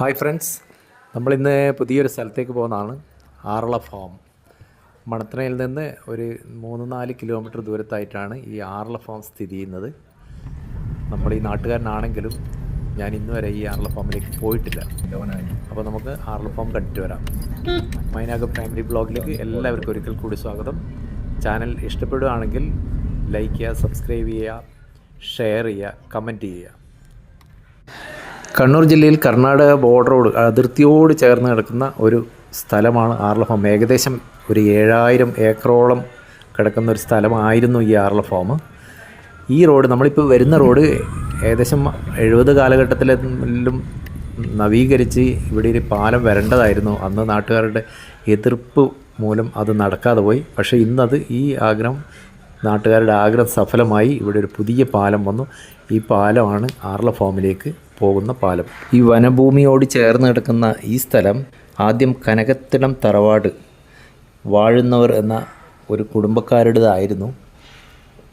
Hi friends. നമ്മൾ ഇന്ന് പുതിയൊരു സ്ഥലത്തേക്ക് പോകുന്നതാണ് ആറള ഫാം. മണത്തനയിൽ നിന്ന് ഒരു മൂന്ന് നാല് കിലോമീറ്റർ ദൂരത്തായിട്ടാണ് ഈ ആറള ഫാം സ്ഥിതി ചെയ്യുന്നത്. നമ്മൾ ഈ നാട്ടുകാരനാണെങ്കിലും ഞാൻ ഇന്ന് വരെ ഈ ആറള ഫാമിലേക്ക് പോയിട്ടില്ല. അപ്പോൾ നമുക്ക് ആറള ഫാം കണ്ടിട്ട് വരാം. മൈനാഗ് ഫാമിലി ബ്ലോഗിലേക്ക് എല്ലാവർക്കും ഒരിക്കൽ കൂടി സ്വാഗതം. ചാനൽ ഇഷ്ടപ്പെടുകയാണെങ്കിൽ ലൈക്ക് ചെയ്യുക സബ്സ്ക്രൈബ് ചെയ്യുക ഷെയർ ചെയ്യുക കമന്റ് ചെയ്യുക. കണ്ണൂർ ജില്ലയിൽ കർണാടക ബോർഡറോട് അതിർത്തിയോട് ചേർന്ന് കിടക്കുന്ന ഒരു സ്ഥലമാണ് ആർലഫോം ഏകദേശം ഒരു ഏഴായിരം ഏക്കറോളം കിടക്കുന്ന ഒരു സ്ഥലമായിരുന്നു ഈ ആർല ഫാം ഈ റോഡ് നമ്മളിപ്പോൾ വരുന്ന റോഡ് ഏകദേശം എഴുപത് കാലഘട്ടത്തിലും നവീകരിച്ച് ഇവിടെ ഒരു പാലം വരേണ്ടതായിരുന്നു. അന്ന് നാട്ടുകാരുടെ എതിർപ്പ് മൂലം അത് നടക്കാതെ പോയി. പക്ഷേ ഇന്നത് ഈ ആഗ്രഹം നാട്ടുകാരുടെ ആഗ്രഹം സഫലമായി ഇവിടെ ഒരു പുതിയ പാലം വന്നു. ഈ പാലമാണ് ആർല ഫാമിലേക്ക് പോകുന്ന പാലം. ഈ വനഭൂമിയോട് ചേർന്ന് കിടക്കുന്ന ഈ സ്ഥലം ആദ്യം കനകത്തിടം തറവാട് വാഴുന്നവർ എന്ന ഒരു കുടുംബക്കാരുടേതായിരുന്നു.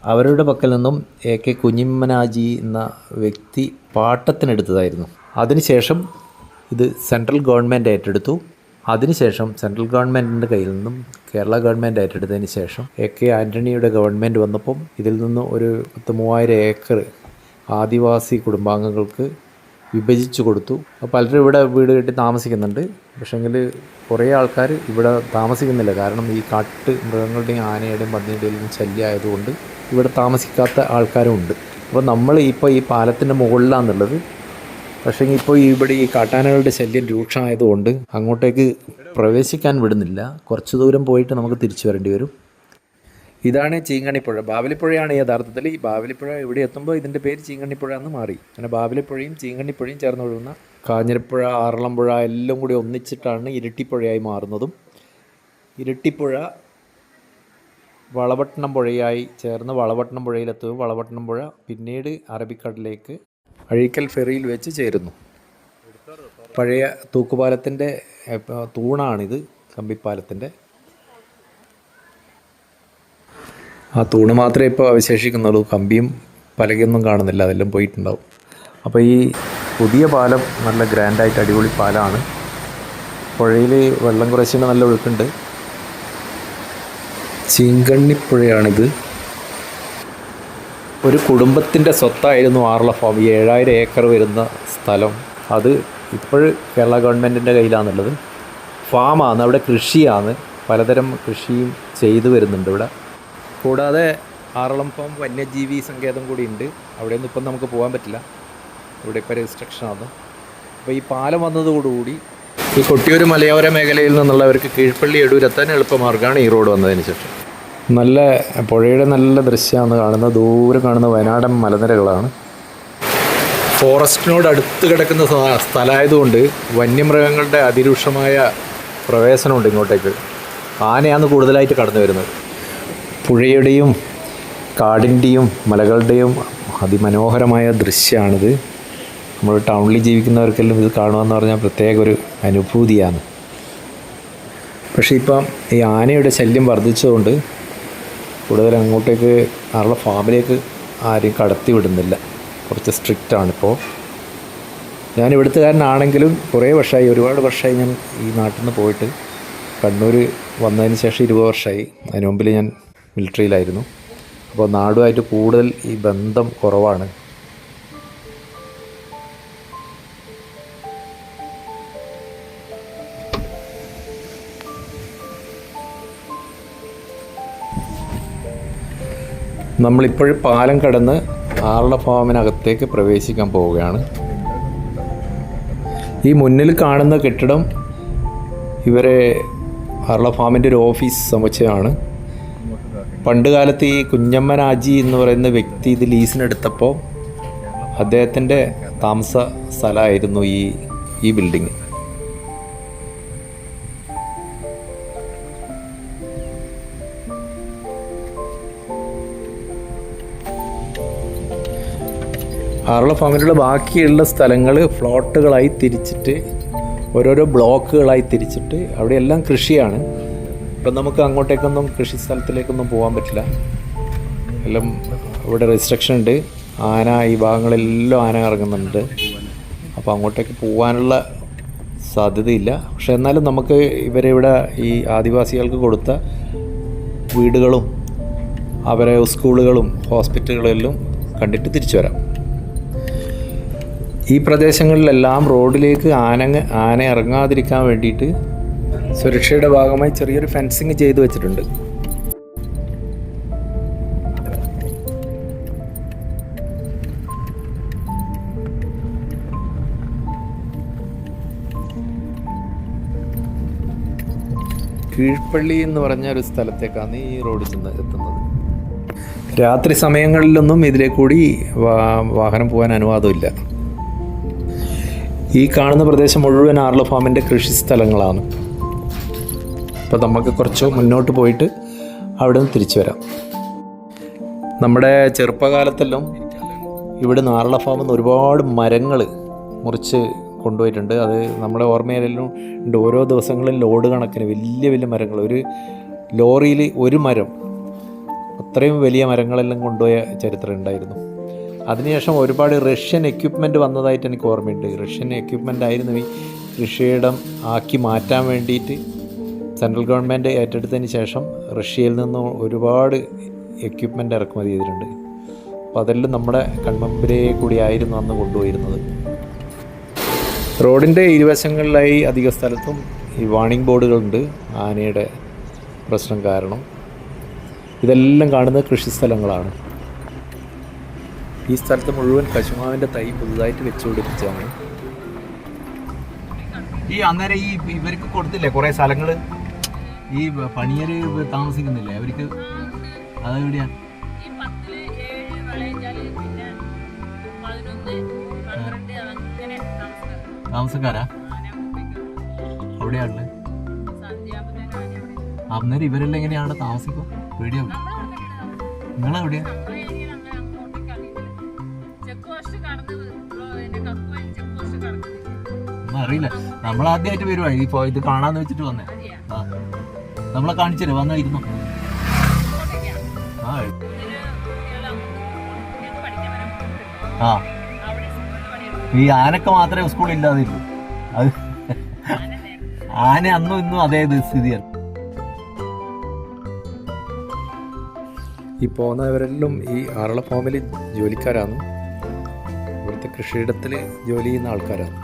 അവരുടെ പക്കൽ നിന്നും എ കെ കുഞ്ഞിമ്മനാജി എന്ന വ്യക്തി പാട്ടത്തിനെടുത്തതായിരുന്നു. അതിനുശേഷം ഇത് സെൻട്രൽ ഗവൺമെന്റ് ഏറ്റെടുത്തു. അതിനുശേഷം സെൻട്രൽ ഗവൺമെന്റിന്റെ കയ്യിൽ നിന്നും കേരള ഗവൺമെന്റ് ഏറ്റെടുത്തതിന് ശേഷം എ കെ ആന്റണിയുടെ ഗവൺമെന്റ് വന്നപ്പം ഇതിൽ നിന്ന് ഒരു പത്ത് മൂവായിരം ഏക്കർ ആദിവാസി കുടുംബാംഗങ്ങൾക്ക് വിഭജിച്ചു കൊടുത്തു. അപ്പോൾ പലരും ഇവിടെ വീട് കെട്ടി താമസിക്കുന്നുണ്ട്. പക്ഷേങ്കിൽ കുറേ ആൾക്കാർ ഇവിടെ താമസിക്കുന്നില്ല. കാരണം ഈ കാട്ട് മൃഗങ്ങളുടെയും ആനയുടെയും പന്നിയുടെയും ശല്യമായതുകൊണ്ട് ഇവിടെ താമസിക്കാത്ത ആൾക്കാരും ഉണ്ട്. അപ്പോൾ നമ്മൾ ഇപ്പോൾ ഈ പാലത്തിന്റെ മുകളിലാണെന്നുള്ളത് പക്ഷേ ഇപ്പോൾ ഇവിടെ ഈ കാട്ടാനകളുടെ ശല്യം രൂക്ഷമായതുകൊണ്ട് അങ്ങോട്ടേക്ക് പ്രവേശിക്കാൻ വിടുന്നില്ല. കുറച്ച് ദൂരം പോയിട്ട് നമുക്ക് തിരിച്ചു വരേണ്ടി വരും. ഇതാണ് ചീങ്കണ്ണിപ്പുഴ. ബാവലിപ്പുഴയാണ് യഥാർത്ഥത്തിൽ. ഈ ബാവലിപ്പുഴ ഇവിടെ എത്തുമ്പോൾ ഇതിന്റെ പേര് ചീങ്കണ്ണിപ്പുഴ എന്ന് മാറി. അങ്ങനെ ബാവലിപ്പുഴയും ചീങ്കണ്ണിപ്പുഴയും ചേർന്ന് ഒഴുകുന്ന കാഞ്ഞിരപ്പുഴ ആറളംപുഴ എല്ലാം കൂടി ഒന്നിച്ചിട്ടാണ് ഇരട്ടിപ്പുഴയായി മാറുന്നതും. ഇരട്ടിപ്പുഴ വളവട്ടണം പുഴയായി ചേർന്ന് വളവട്ടണം പുഴയിലെത്തുകയും വളവട്ടണം പുഴ പിന്നീട് അറബിക്കടലിലേക്ക് അഴീക്കൽ ഫെറിയിൽ വെച്ച് ചേരുന്നു. പഴയ തൂക്കുപാലത്തിന്റെ തൂണാണിത് കമ്പിപ്പാലത്തിന്റെ ആ തൂണ് മാത്രമേ ഇപ്പോൾ അവശേഷിക്കുന്നുള്ളൂ. കമ്പിയും പലകയൊന്നും കാണുന്നില്ല. അതെല്ലാം പോയിട്ടുണ്ടാവും. അപ്പോൾ ഈ പുതിയ പാലം നല്ല ഗ്രാൻഡായിട്ട് അടിപൊളി പാലമാണ് പുഴയിൽ വെള്ളം കുറച്ചിന് നല്ല ഒഴുക്കുണ്ട്. ചീങ്കണ്ണിപ്പുഴയാണിത്. ഒരു കുടുംബത്തിന്റെ സ്വത്തായിരുന്നു ആറുള്ള ഫാം. ഈ ഏഴായിരം ഏക്കർ വരുന്ന സ്ഥലം. അത് ഇപ്പോൾ കേരള ഗവൺമെന്റിന്റെ കയ്യിലാണുള്ളത്. ഫാമാണ്. അവിടെ കൃഷിയാണ്. പലതരം കൃഷിയും ചെയ്തു വരുന്നുണ്ട് ഇവിടെ. കൂടാതെ ആറളം ഫാം വന്യജീവി സങ്കേതം കൂടി ഉണ്ട്. നിന്ന് ഇപ്പം നമുക്ക് പോകാൻ പറ്റില്ല. ഇവിടെ ഇപ്പോൾ രജിസ്ട്രക്ഷനാണ് അപ്പോൾ ഈ പാലം വന്നതോടുകൂടി ഈ കൊട്ടിയൂർ മലയോര മേഖലയിൽ നിന്നുള്ളവർക്ക് കീഴ്പ്പള്ളി എടൂരെത്താൻ എളുപ്പമാർഗമാണ് ഈ റോഡ് വന്നതിന് ശേഷം. നല്ല പുഴയുടെ നല്ല ദൃശ്യമാണ് കാണുന്നത്. ദൂരെ കാണുന്ന വയനാടൻ മലനിരകളാണ്. ഫോറസ്റ്റിനോട് അടുത്ത് കിടക്കുന്ന സ്ഥ- സ്ഥലമായതുകൊണ്ട് വന്യമൃഗങ്ങളുടെ അതിരൂക്ഷമായ പ്രവേശനമുണ്ട് ഇങ്ങോട്ടേക്ക്. ആനയാണ് കൂടുതലായിട്ട് കടന്നു വരുന്നത്. പുഴയുടെയും കാടിന്റെയും മലകളുടെയും അതിമനോഹരമായ ദൃശ്യമാണിത് നമ്മൾ ടൗണിൽ ജീവിക്കുന്നവർക്കെല്ലാം ഇത് കാണുകയെന്ന് പറഞ്ഞാൽ പ്രത്യേക ഒരു അനുഭൂതിയാണ്. പക്ഷേ ഇപ്പം ഈ ആനയുടെ ശല്യം വർദ്ധിച്ചതുകൊണ്ട് കൂടുതൽ അങ്ങോട്ടേക്ക് ആരുടെ ഫാമിലേക്ക് ആരും കടത്തി വിടുന്നില്ല. കുറച്ച് സ്ട്രിക്റ്റ് ആണിപ്പോൾ. ഞാൻ ഇവിടുത്തുകാരനാണെങ്കിലും കുറേ വർഷമായി ഒരുപാട് വർഷമായി ഞാൻ ഈ നാട്ടിൽ നിന്ന് പോയിട്ട് കണ്ണൂർ വന്നതിന് ശേഷം ഇരുപത് വർഷമായി. അതിനു മുമ്പിൽ ഞാൻ മിലിറ്ററിയിലായിരുന്നു. അപ്പോൾ നാടുമായിട്ട് കൂടുതൽ ഈ ബന്ധം കുറവാണ്. നമ്മളിപ്പോഴും പാലം കടന്ന് ആറള ഫാമിനകത്തേക്ക് പ്രവേശിക്കാൻ പോവുകയാണ്. ഈ മുന്നിൽ കാണുന്ന കെട്ടിടം ഇവരെ ആറള ഫാമിന്റെ ഒരു ഓഫീസ് സമുച്ചയമാണ് പണ്ട് കാലത്ത് ഈ കുഞ്ഞമ്മനാജി എന്ന് പറയുന്ന വ്യക്തി ഇത് ലീസിനെടുത്തപ്പോൾ അദ്ദേഹത്തിന്റെ താമസ സ്ഥലമായിരുന്നു ഈ ഈ ബിൽഡിങ് ആറുള്ള ഫാമിലുള്ള ബാക്കിയുള്ള സ്ഥലങ്ങൾ ഫ്ലോട്ടുകളായി തിരിച്ചിട്ട് ഓരോരോ ബ്ലോക്കുകളായി തിരിച്ചിട്ട് അവിടെയെല്ലാം കൃഷിയാണ്. ഇപ്പം നമുക്ക് അങ്ങോട്ടേക്കൊന്നും കൃഷി സ്ഥലത്തിലേക്കൊന്നും പോകാൻ പറ്റില്ല. എല്ലാം ഇവിടെ റെസ്ട്രിക്ഷൻ ഉണ്ട്. ആന ഈ ഭാഗങ്ങളിലെല്ലാം ആന ഇറങ്ങുന്നുണ്ട് അപ്പോൾ അങ്ങോട്ടേക്ക് പോകാനുള്ള സാധ്യതയില്ല. പക്ഷെ എന്നാലും നമുക്ക് ഇവരെ ഇവിടെ ഈ ആദിവാസികൾക്ക് കൊടുത്ത വീടുകളും അവരെ സ്കൂളുകളും ഹോസ്പിറ്റലുകളെല്ലാം കണ്ടിട്ട് തിരിച്ചു വരാം. ഈ പ്രദേശങ്ങളിലെല്ലാം റോഡിലേക്ക് ആന ആന ഇറങ്ങാതിരിക്കാൻ വേണ്ടിയിട്ട് സുരക്ഷയുടെ ഭാഗമായി ചെറിയൊരു ഫെൻസിങ് ചെയ്തു വെച്ചിട്ടുണ്ട്. കീഴ്പള്ളി എന്ന് പറഞ്ഞ ഒരു സ്ഥലത്തേക്കാണ് ഈ റോഡ് ചെന്ന് എത്തുന്നത്. രാത്രി സമയങ്ങളിലൊന്നും ഇതിലെ കൂടി വാഹനം പോകാൻ അനുവാദമില്ല. ഈ കാണുന്ന പ്രദേശം മുഴുവൻ ആർല ഫാമിന്റെ കൃഷി സ്ഥലങ്ങളാണ്. അപ്പോൾ നമുക്ക് കുറച്ച് മുന്നോട്ട് പോയിട്ട് അവിടെ നിന്ന് തിരിച്ചു വരാം. നമ്മുടെ ചെറുപ്പകാലത്തെല്ലാം ഇവിടെ നാരള ഫാമിൽ നിന്ന് ഒരുപാട് മരങ്ങൾ മുറിച്ച് കൊണ്ടുപോയിട്ടുണ്ട്. അത് നമ്മുടെ ഓർമ്മയിലെല്ലാം ഉണ്ട്. ഓരോ ദിവസങ്ങളിൽ ലോഡ് കണക്കിന് വലിയ വലിയ മരങ്ങൾ. ഒരു ലോറിയിൽ ഒരു മരം അത്രയും വലിയ മരങ്ങളെല്ലാം കൊണ്ടുപോയ ചരിത്രം ഉണ്ടായിരുന്നു. അതിനുശേഷം ഒരുപാട് റഷ്യൻ എക്യുപ്മെന്റ് വന്നതായിട്ട് എനിക്ക് ഓർമ്മയുണ്ട്. റഷ്യൻ എക്യുപ്മെന്റ് ആയിരുന്നു ഈ കൃഷിയിടം ആക്കി മാറ്റാൻ വേണ്ടിയിട്ട് സെൻട്രൽ ഗവൺമെന്റ് ഏറ്റെടുത്തതിന് ശേഷം റഷ്യയിൽ നിന്ന് ഒരുപാട് എക്യുപ്മെന്റ് ഇറക്കുമതി ചെയ്തിട്ടുണ്ട്. അപ്പോൾ അതെല്ലാം നമ്മുടെ കൺമുമ്പിലേ കൂടി ആയിരുന്നു അന്ന് കൊണ്ടുപോയിരുന്നത്. റോഡിന്റെ ഇരുവശങ്ങളിലായി അധിക സ്ഥലത്തും ഈ വാണിംഗ് ബോർഡുകളുണ്ട് ആനയുടെ പ്രശ്നം കാരണം. ഇതെല്ലാം കാണുന്നത് കൃഷി സ്ഥലങ്ങളാണ്. ഈ സ്ഥലത്ത് മുഴുവൻ കശുമാവിന്റെ തൈ പുതുതായിട്ട് വെച്ചുപിടിപ്പിച്ചാണ് ഈ അന്നേരം ഈ ഇവർക്ക് കൊടുത്തില്ലേ കുറേ സ്ഥലങ്ങൾ ഈ പണിയര് താമസിക്കുന്നില്ലേ? അവർക്ക് അതെവിടെയാ താമസക്കാരാ. അവിടെയാണല്ലേ അന്നേരം ഇവരെല്ലാം എങ്ങനെയാണ് താമസിക്കും? പേടിയാവും താമസിക്കും. നിങ്ങളെവിടെയാ? അറിയില്ല. നമ്മൾ ആദ്യമായിട്ട് വരുവാ. ഈ ഇത് കാണാന്ന് വെച്ചിട്ട് വന്നേ. നമ്മളെ കാണിച്ചു തരും വന്നായിരുന്നു ആ ആ. ഈ ആനക്ക് മാത്രമേ സ്കൂളിൽ ഇല്ലാതിരുന്നു. അത് ആന അന്നും ഇന്നും അതേ സ്ഥിതിയാണ്. ഈ പോകുന്നവരെല്ലാം ഈ ആറള ഫോമിൽ ജോലിക്കാരാണ്. ഇവിടുത്തെ കൃഷിയിടത്തിൽ ജോലി ചെയ്യുന്ന ആൾക്കാരാണ്.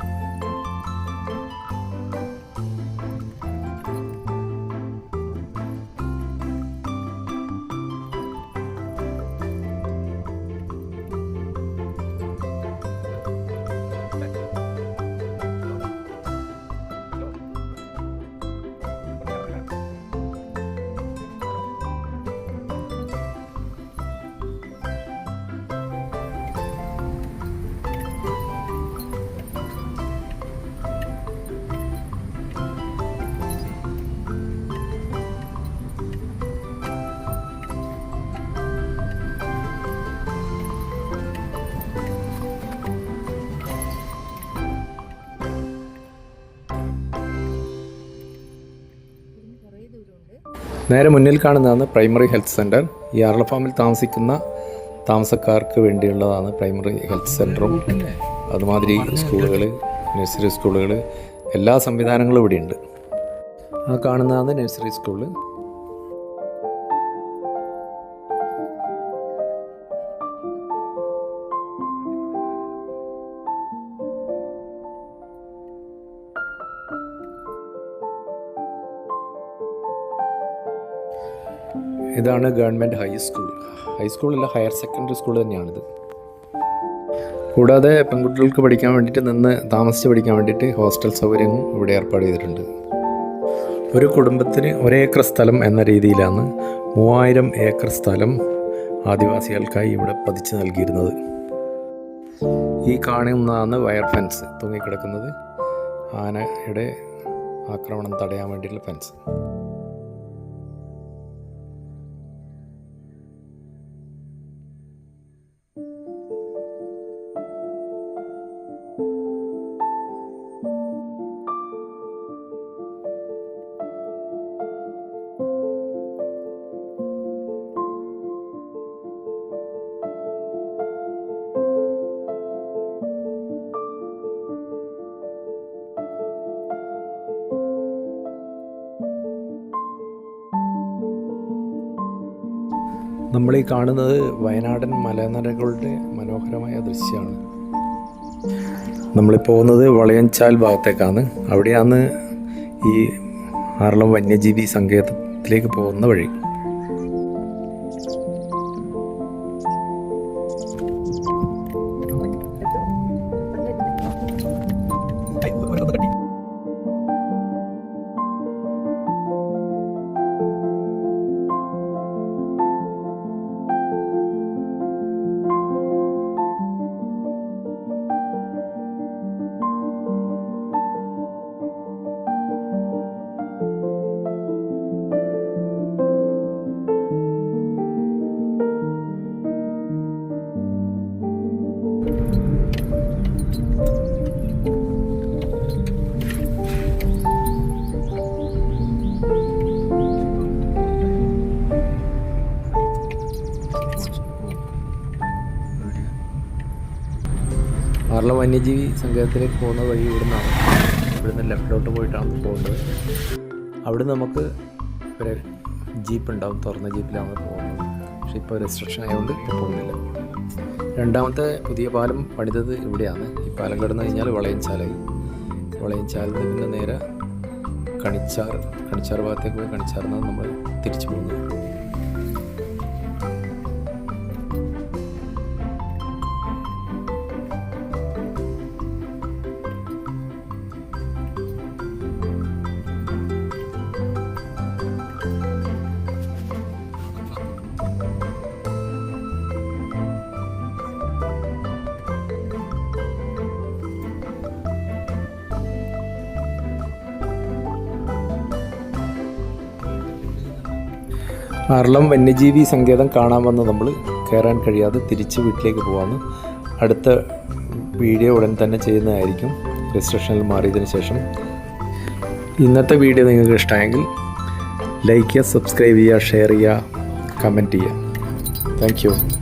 നേരെ മുന്നിൽ കാണുന്നതാണ് പ്രൈമറി ഹെൽത്ത് സെന്റർ ഈ ആറള ഫാമിൽ താമസിക്കുന്ന താമസക്കാർക്ക് വേണ്ടിയുള്ളതാണ് പ്രൈമറി ഹെൽത്ത് സെന്ററും അതുമാതിരി സ്കൂളുകൾ നഴ്സറി സ്കൂളുകൾ എല്ലാ സംവിധാനങ്ങളും ഇവിടെയുണ്ട്. ആ കാണുന്നതാണ് നഴ്സറി സ്കൂൾ. ഇതാണ് ഗവൺമെന്റ് ഹൈസ്കൂൾ ഹൈസ്കൂളല്ല ഹയർ സെക്കൻഡറി സ്കൂൾ തന്നെയാണിത്. കൂടാതെ പെൺകുട്ടികൾക്ക് പഠിക്കാൻ വേണ്ടിയിട്ട് നിന്ന് താമസിച്ച് പഠിക്കാൻ വേണ്ടിയിട്ട് ഹോസ്റ്റൽ സൗകര്യവും ഇവിടെ ഏർപ്പാട് ചെയ്തിട്ടുണ്ട്. ഒരു കുടുംബത്തിന് ഒരേക്കർ സ്ഥലം എന്ന രീതിയിലാണ് മൂവായിരം ഏക്കർ സ്ഥലം ആദിവാസികൾക്കായി ഇവിടെ പതിച്ചു നൽകിയിരുന്നത്. ഈ കാണുന്നതാണ് വയർ ഫെൻസ് തൂങ്ങിക്കിടക്കുന്നത്. ആനയുടെ ആക്രമണം തടയാൻ വേണ്ടിയിട്ടുള്ള ഫെൻസ്. നമ്മൾ ഈ കാണുന്നത് വയനാടൻ മലനിരകളുടെ മനോഹരമായ ദൃശ്യമാണ്. നമ്മളിപ്പോൾ പോകുന്നത് വളയഞ്ചാൽ ഭാഗത്തേക്കാണ്. അവിടെയാണ് ഈ ആറളം വന്യജീവി സങ്കേതത്തിലേക്ക് പോകുന്ന വഴി. ആറളം വന്യജീവി സങ്കേതത്തിലേക്ക് പോകുന്ന വഴി ഇവിടുന്നാണ്. ഇവിടുന്ന് ലെഫ്റ്റിലോട്ട് പോയിട്ടാണ് പോകുന്നത്. അവിടെ നമുക്ക് ഒരു ജീപ്പ് ഉണ്ടാവും തുറന്ന ജീപ്പിലാണ് പോകുന്നത്. പക്ഷെ ഇപ്പോൾ റെസ്ട്രിക്ഷൻ ആയതുകൊണ്ട് ഇപ്പോൾ പോകുന്നില്ല. രണ്ടാമത്തെ പുതിയ പാലം പണിതത് ഇവിടെയാണ്. ഈ പാലം കടന്നു കഴിഞ്ഞാൽ വളയൻചാലായി വളയൻചാലിൽ നിന്ന് നേരെ കണിച്ചാർ കണിച്ചാർ ഭാഗത്തേക്ക് പോയി കണിച്ചാറിനാണ് നമ്മൾ തിരിച്ചു പോകുന്നത്. ആറളം വന്യജീവി സങ്കേതം കാണാൻ വന്ന് നമ്മൾ കയറാൻ കഴിയാതെ തിരിച്ച് വീട്ടിലേക്ക് പോകാമെന്ന് അടുത്ത വീഡിയോ ഉടൻ തന്നെ ചെയ്യുന്നതായിരിക്കും. രജിസ്ട്രേഷനിൽ മാറിയതിന് ശേഷം. ഇന്നത്തെ വീഡിയോ നിങ്ങൾക്ക് ഇഷ്ടമായെങ്കിൽ ലൈക്ക് ചെയ്യുക സബ്സ്ക്രൈബ് ചെയ്യുക ഷെയർ ചെയ്യുക കമന്റ് ചെയ്യുക. താങ്ക്